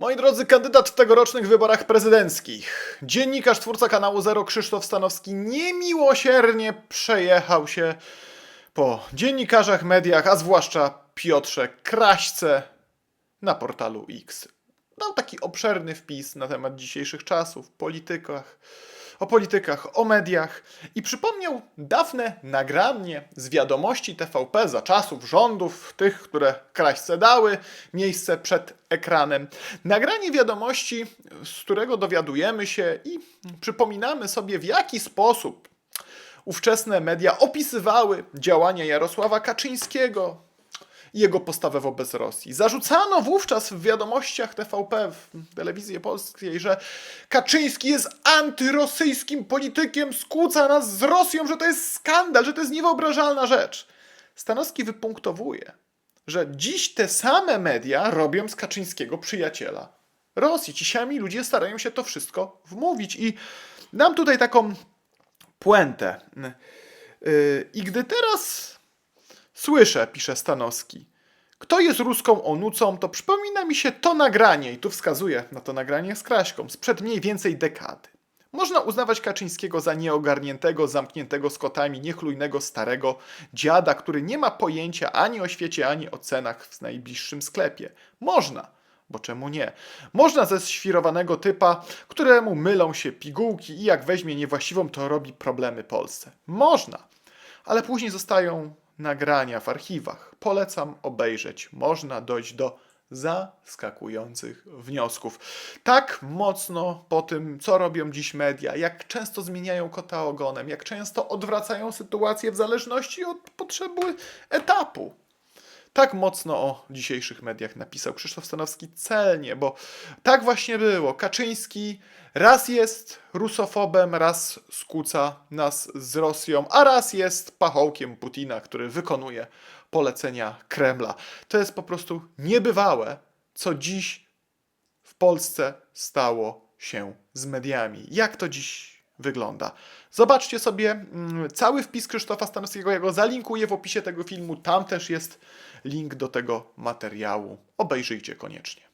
Moi drodzy, kandydat w tegorocznych wyborach prezydenckich, dziennikarz, twórca kanału Zero Krzysztof Stanowski niemiłosiernie przejechał się po dziennikarzach, mediach, a zwłaszcza Piotrze Kraśce na portalu X. Dał taki obszerny wpis na temat dzisiejszych czasów, politykach, o politykach, o mediach i przypomniał dawne nagranie z wiadomości TVP za czasów rządów, tych, które Kraśce dały miejsce przed ekranem. Nagranie wiadomości, z którego dowiadujemy się i przypominamy sobie, w jaki sposób ówczesne media opisywały działania Jarosława Kaczyńskiego i jego postawę wobec Rosji. Zarzucano wówczas w wiadomościach TVP, w telewizji polskiej, że Kaczyński jest antyrosyjskim politykiem, skłóca nas z Rosją, że to jest skandal, że to jest niewyobrażalna rzecz. Stanowski wypunktowuje, że dziś te same media robią z Kaczyńskiego przyjaciela Rosji. Ci sami ludzie starają się to wszystko wmówić i dam tutaj taką puentę. Yy, I gdy teraz słyszę, pisze Stanowski, kto jest ruską onucą, to przypomina mi się to nagranie, i tu wskazuję na to nagranie z Kraśką, sprzed mniej więcej dekady. Można uznawać Kaczyńskiego za nieogarniętego, zamkniętego z kotami, niechlujnego starego dziada, który nie ma pojęcia ani o świecie, ani o cenach w najbliższym sklepie. Można, bo czemu nie? Można ze świrowanego typa, któremu mylą się pigułki i jak weźmie niewłaściwą, to robi problemy Polsce. Można, ale później zostają nagrania w archiwach. Polecam obejrzeć. Można dojść do zaskakujących wniosków. Tak mocno po tym, co robią dziś media, jak często zmieniają kota ogonem, jak często odwracają sytuację w zależności od potrzeby etapu. Tak mocno o dzisiejszych mediach napisał Krzysztof Stanowski celnie, bo tak właśnie było. Kaczyński raz jest rusofobem, raz skłóca nas z Rosją, a raz jest pachołkiem Putina, który wykonuje polecenia Kremla. To jest po prostu niebywałe, co dziś w Polsce stało się z mediami. Jak to dziś wygląda? Zobaczcie sobie mm, cały wpis Krzysztofa Stanowskiego. Ja go zalinkuję w opisie tego filmu. Tam też jest link do tego materiału. Obejrzyjcie koniecznie.